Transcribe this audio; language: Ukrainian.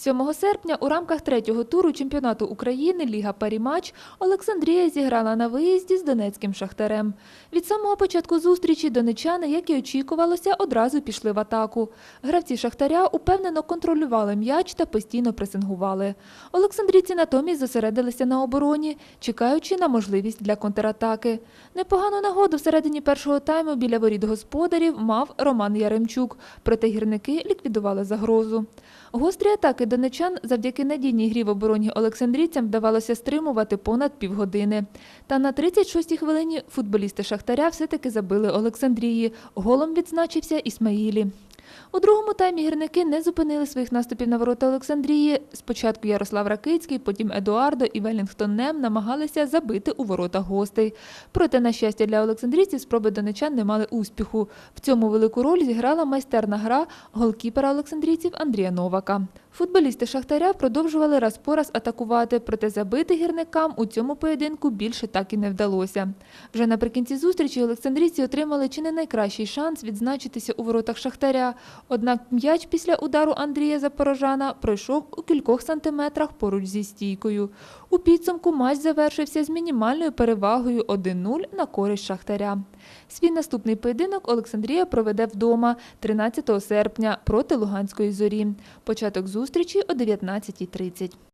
7 серпня у рамках третього туру чемпіонату України Ліга Парімач Олександрія зіграла на виїзді з Донецьким Шахтарем. Від самого початку зустрічі донечани, як і очікувалося, одразу пішли в атаку. Гравці Шахтаря упевнено контролювали м'яч та постійно пресингували. Олександрійці натомість зосередилися на обороні, чекаючи на можливість для контратаки. Непогану нагоду всередині першого тайму біля воріт господарів мав Роман Яремчук, проте гірники ліквідували загрозу. Гострі атаки донечан завдяки надійній грі в обороні олександрійцям вдавалося стримувати понад півгодини. Та на 36-й хвилині футболісти Шахтаря все-таки забили Олександрії. Голом відзначився Ісмаїлі. У другому таймі гірники не зупинили своїх наступів на ворота Олександрії. Спочатку Ярослав Ракицький, потім Едуардо і Велінгтон Нем намагалися забити у ворота гостей. Проте, на щастя для олександрійців, спроби донечан не мали успіху. В цьому велику роль зіграла майстерна гра голкіпера олександрійців Андрія Новака. Футболісти Шахтаря продовжували раз по раз атакувати, проте забити гірникам у цьому поєдинку більше так і не вдалося. Вже наприкінці зустрічі олександрійці отримали чи не найкращий шанс відзначитися у воротах Шахтаря. Однак м'яч після удару Андрія Запорожана пройшов у кількох сантиметрах поруч зі стійкою. У підсумку матч завершився з мінімальною перевагою 1-0 на користь Шахтаря. Свій наступний поєдинок Олександрія проведе вдома 13 серпня проти Луганської зорі. Початок зустрічі о 19.30.